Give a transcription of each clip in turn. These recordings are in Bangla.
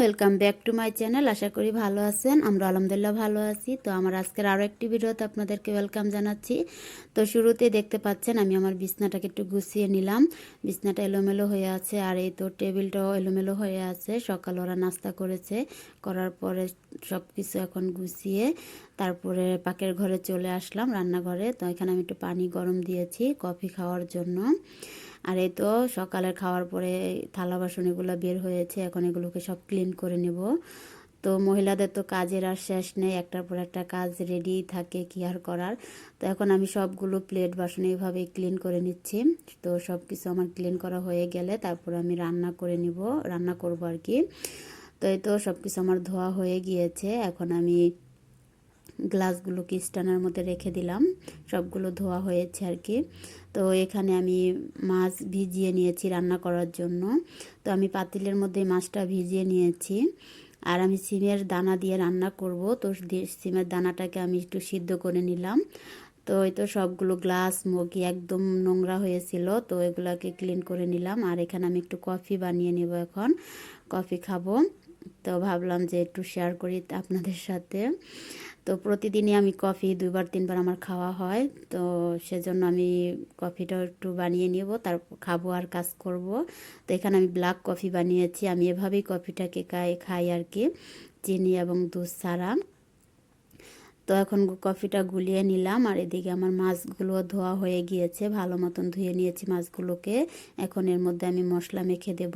Welcome back to my channel আশা করি ভালো আছেন। আমরা আলহামদুলিল্লাহ ভালো আছি। তো আমার আজকের আরও একটি ভিডিওতে আপনাদেরকে ওয়েলকাম জানাচ্ছি। তো শুরুতে দেখতে পাচ্ছেন, আমি আমার বিছনাটাকে একটু গুছিয়ে নিলাম। বিছনাটা এলোমেলো হয়ে আছে আর এই তো টেবিলটাও এলোমেলো হয়ে আছে। সকাল ওরা নাস্তা করেছে। করার পরে সব কিছু এখন গুছিয়ে তারপরে পাকের ঘরে চলে আসলাম রান্নাঘরে। তো এখানে আমি একটু পানি গরম দিয়েছি কফি খাওয়ার জন্য। আর এই তো সকালের খাওয়ার পরে থালা বাসন এগুলো বের হয়েছে, এখন এগুলোকে সব ক্লিন করে নেব। তো মহিলাদের তো কাজের আর শেষ নেই, একটার পর একটা কাজ রেডি থাকে কি আর করার। তো এখন আমি সবগুলো প্লেট বাসন এইভাবে ক্লিন করে নিচ্ছি। তো সব কিছু আমার ক্লিন করা হয়ে গেলে তারপর আমি রান্না করে নিব, রান্না করব আর কি। তো এই তো সব কিছু আমার ধোয়া হয়ে গিয়েছে, এখন আমি গ্লাসগুলোকে স্টানের মধ্যে রেখে দিলাম। সবগুলো ধোয়া হয়েছে আর কি তো এখানে আমি মাছ ভিজিয়ে নিয়েছি রান্না করার জন্য। তো আমি পাতিলের মধ্যে মাছটা ভিজিয়ে নিয়েছি। আর আমি সিমের দানা দিয়ে রান্না করব। তো সিমের দানাটাকে আমি একটু সিদ্ধ করে নিলাম। তো এই তো সবগুলো গ্লাস মগি একদম নোংরা হয়েছিল। তো এগুলোকে ক্লিন করে নিলাম। আর এখানে আমি একটু কফি বানিয়ে নেব এখন। কফি খাব। তো ভাবলাম যে একটু শেয়ার করি আপনাদের সাথে। তো প্রতিদিনই আমি কফি দুইবার, তিনবার আমার খাওয়া হয়। তো সেজন্য আমি কফিটা একটু বানিয়ে নিব, তার খাব আর কাজ করব। তো এখানে আমি ব্ল্যাক কফি বানিয়েছি। আমি এভাবেই কফিটাকে খাই খাই আর কি, চিনি এবং দুধ ছাড়া। তো এখন কফিটা গুলিয়ে নিলাম। আর এদিকে আমার মাছগুলো ধোয়া হয়ে গিয়েছে। ভালো মতন ধুয়ে নিয়েছি মাছগুলোকে। এখন এর মধ্যে আমি মশলা মেখে দেব।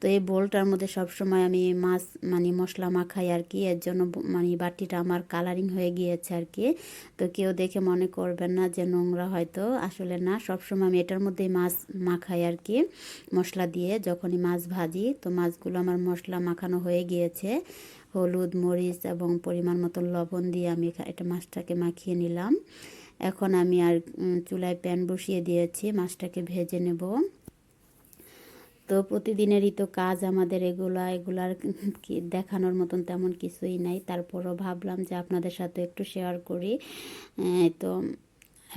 তো এই বোলটার মধ্যে সবসময় আমি মাছ মানে মশলা মাখাই আর কি। এর জন্য মানে বাটিটা আমার কালারিং হয়ে গিয়েছে আর কি। তো কেউ দেখে মনে করবেন না যে নোংরা হয়তো। আসলে না, সবসময় আমি এটার মধ্যেই মাছ মাখাই আর কি, মশলা দিয়ে। যখনই মাছ ভাজি, তো মাছগুলো আমার মশলা মাখানো হয়ে গিয়েছে। হলুদ, মরিচ এবং পরিমাণ মতো লবণ দিয়ে আমি এটা মাছটাকে মাখিয়ে নিলাম। এখন আমি আর চুলায় প্যান বসিয়ে দিয়েছি, মাছটাকে ভেজে নেব। তো প্রতিদিনেরই তো কাজ আমাদের এগুলা, এগুলার দেখানোর মতন তেমন কিছুই নাই। তারপরও ভাবলাম যে আপনাদের সাথে একটু শেয়ার করি। তো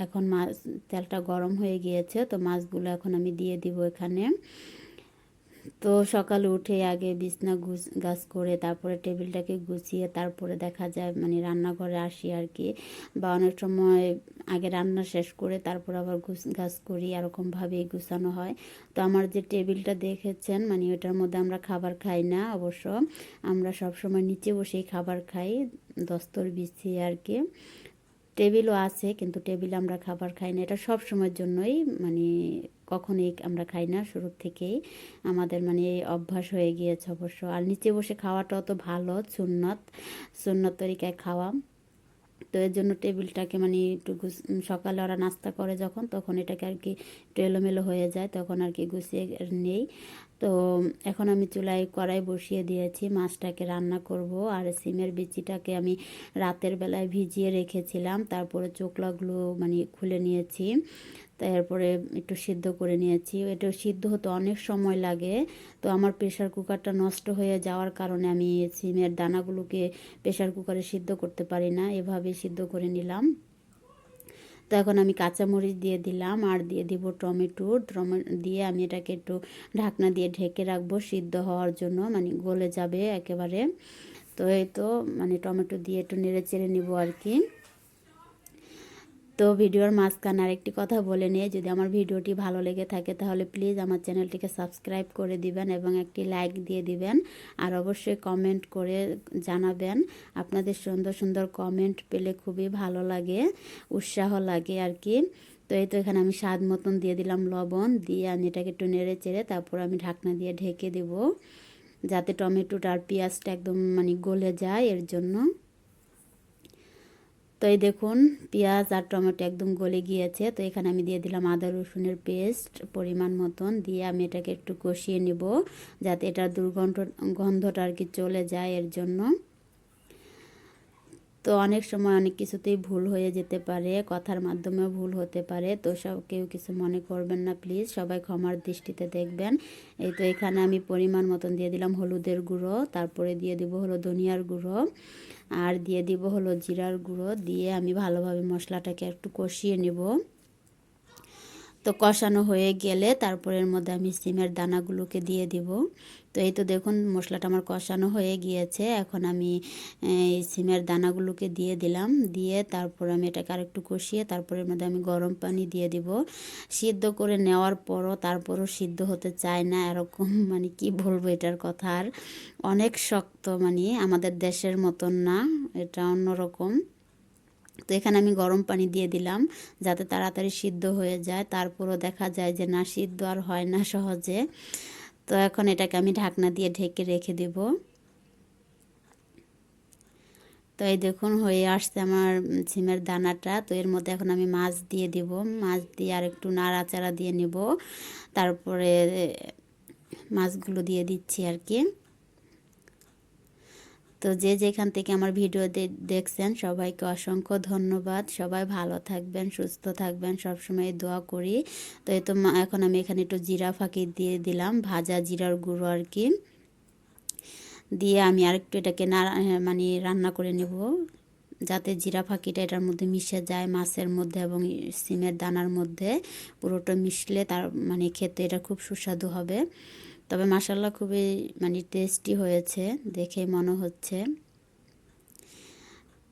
এখন মাছ, তেলটা গরম হয়ে গিয়েছে, তো মাছগুলো এখন আমি দিয়ে দিব এখানে। তো সকালে উঠে আগে বিছনা গুছ, গাছ করে তারপরে টেবিলটাকে গুছিয়ে তারপরে দেখা যায় মানে রান্নাঘরে আসি আর কি। বা অনেক সময় আগে রান্না শেষ করে তারপর আবার গুছ করি, এরকমভাবেই গুছানো হয়। তো আমার যে টেবিলটা দেখেছেন মানে ওটার মধ্যে আমরা খাবার খাই না অবশ্য। আমরা সব সময় নিচে বসেই খাবার খাই, দস্তর বিছিয়ে আর কি। টেবিলও আছে, কিন্তু টেবিলে আমরা খাবার খাই না। এটা সব সময়ের জন্যই মানে কখনোই আমরা খাই না শুরুর থেকেই। আমাদের মানে অভ্যাস হয়ে গিয়েছে অবশ্য। আর নিচে বসে খাওয়াটাও তো ভালো, সুন্নত। সুন্নত তরিকায় খাওয়া। তো এর জন্য টেবিলটাকে মানে একটু সকালে ওরা নাস্তা করে যখন, তখন এটাকে আর কি একটু এলোমেলো হয়ে যায়, তখন আর কি গুছিয়ে নেই। তো এখন আমি চুলায় কড়াই বসিয়ে দিয়েছি, মাছটাকে রান্না করব। আর সিমের বিচিটাকে আমি রাতের বেলায় ভিজিয়ে রেখেছিলাম, তারপরে চোকলাগুলো মানে খুলে নিয়েছি। তারপরে একটু সিদ্ধ করে নিয়েছি। এটা সিদ্ধ হতে অনেক সময় লাগে। তো আমার প্রেশার কুকারটা নষ্ট হয়ে যাওয়ার কারণে আমি সিমের দানাগুলোকে প্রেশার কুকারে সিদ্ধ করতে পারি না। এভাবে সিদ্ধ করে নিলাম। তো এখন আমি কাঁচামরিচ দিয়ে দিলাম আর দিয়ে দিব টমেটো। টমেটো দিয়ে আমি এটাকে একটু ঢাকনা দিয়ে ঢেকে রাখব সিদ্ধ হওয়ার জন্য। মানে গলে যাবে একেবারে। তো এই তো মানে টমেটো দিয়ে একটু নেড়ে চেড়ে নেব আর কি। তো ভিডিওর মাঝখানে আরেকটি কথা বলে নিয়ে, যদি আমার ভিডিওটি ভালো লেগে থাকে তাহলে প্লিজ আমার চ্যানেলটিকে সাবস্ক্রাইব করে দিবেন এবং একটি লাইক দিয়ে দিবেন। আর অবশ্যই কমেন্ট করে জানাবেন। আপনাদের সুন্দর সুন্দর কমেন্ট পেলে খুবই ভালো লাগে, উৎসাহ লাগে আর কি। তো এই তো এখানে আমি স্বাদ মতন দিয়ে দিলাম লবণ, দিয়ে আমি এটাকে একটু নেড়ে চেড়ে তারপর আমি ঢাকনা দিয়ে ঢেকে দেব, যাতে টমেটোটা আর পেঁয়াজটা একদম মানে গলে যায় এর জন্য। তো এই দেখুন, পেঁয়াজ আর টমেটো একদম গলে গিয়েছে। তো এখানে আমি দিয়ে দিলাম আদা, রসুনের পেস্ট পরিমাণ মতন দিয়ে আমি এটাকে একটু কষিয়ে নেব, যাতে এটার দুর্গন্ধ, গন্ধটা আর কি চলে যায় এর জন্য। তো অনেক সময় অনেক কিছুতেই ভুল হয়ে যেতে পারে, কথার মাধ্যমেও ভুল হতে পারে। তো সব কেউ কিছু মনে করবেন না, প্লিজ। সবাই ক্ষমার দৃষ্টিতে দেখবেন। এই তো এখানে আমি পরিমাণ মতন দিয়ে দিলাম হলুদের গুঁড়ো, তারপরে দিয়ে দিব হলো ধনিয়ার গুঁড়ো, আর দিয়ে দিব হলো জিরার গুঁড়ো। দিয়ে আমি ভালোভাবে মশলাটাকে একটু কষিয়ে নেব। তো কষানো হয়ে গেলে তারপরের মধ্যে আমি সিমের দানাগুলোকে দিয়ে দিব। তো এই তো দেখুন মশলাটা আমার কষানো হয়ে গিয়েছে। এখন আমি, এই সিমের দানাগুলোকে দিয়ে দিলাম। দিয়ে তারপর আমি এটাকে আরেকটু কষিয়ে তারপর এর মধ্যে আমি গরম পানি দিয়ে দিব। সিদ্ধ করে নেওয়ার পরও তারপরও সিদ্ধ হতে চায় না। এরকম মানে কি বলব এটার কথা আর। অনেক শক্ত মানে আমাদের দেশের মতন না। এটা অন্যরকম। তো এখানে আমি গরম পানি দিয়ে দিলাম যাতে তাড়াতাড়ি সিদ্ধ হয়ে যায়। তারপরও দেখা যায় যে না, সিদ্ধ আর হয় না সহজে। তো এখন এটাকে আমি ঢাকনা দিয়ে ঢেকে রেখে দেব। তো এই দেখুন, হয়ে আসছে আমার ছিমের দানাটা। তো এর মধ্যে এখন আমি মাছ দিয়ে দিব। মাছ দিয়ে আর একটু নাড়াচাড়া দিয়ে নেব। তারপরে মাছগুলো দিয়ে দিচ্ছি আর কি। তো যে যেখান থেকে আমার ভিডিও দেখছেন, সবাইকে অসংখ্য ধন্যবাদ। সবাই ভালো থাকবেন, সুস্থ থাকবেন, সবসময় দোয়া করি। তো এই তো এখন আমি এখানে একটু জিরা ফাঁকি দিয়ে দিলাম, ভাজা জিরার গুঁড়ো আর কি। দিয়ে আমি আর একটু এটাকে না মানে রান্না করে নেব, যাতে জিরা ফাঁকিটা এটার মধ্যে মিশে যায়, মাছের মধ্যে এবং সিমের দানার মধ্যে। পুরোটা মিশলে তার মানে খেতে এটা খুব সুস্বাদু হবে। তবে মাসাল্লাহ খুবই মানে টেস্টি হয়েছে দেখে মনে হচ্ছে।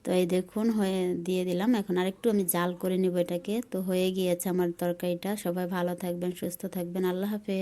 তো এই দেখুন, হয়ে দিয়ে দিলাম। এখন আরেকটু আমি জাল করে নেব এটাকে। তো হয়ে গিয়েছে আমার তরকারিটা। সবাই ভালো থাকবেন, সুস্থ থাকবেন। আল্লাহ হাফেজ।